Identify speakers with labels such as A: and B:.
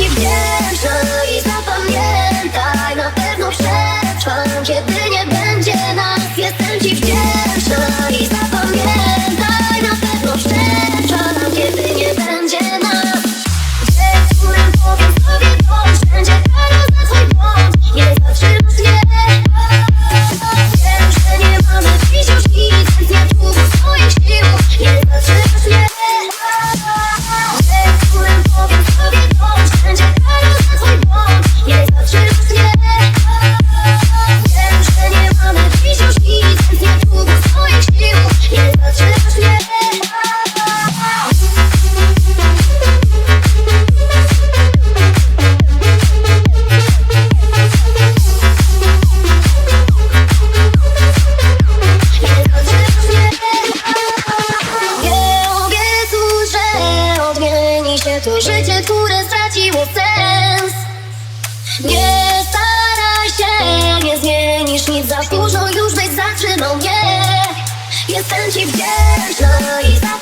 A: you down. to życie, które straciło sens. Nie staraj się, nie zmienisz nic. Za późno Już byś zaczynał, nie Jestem ci wdzięczna i
B: za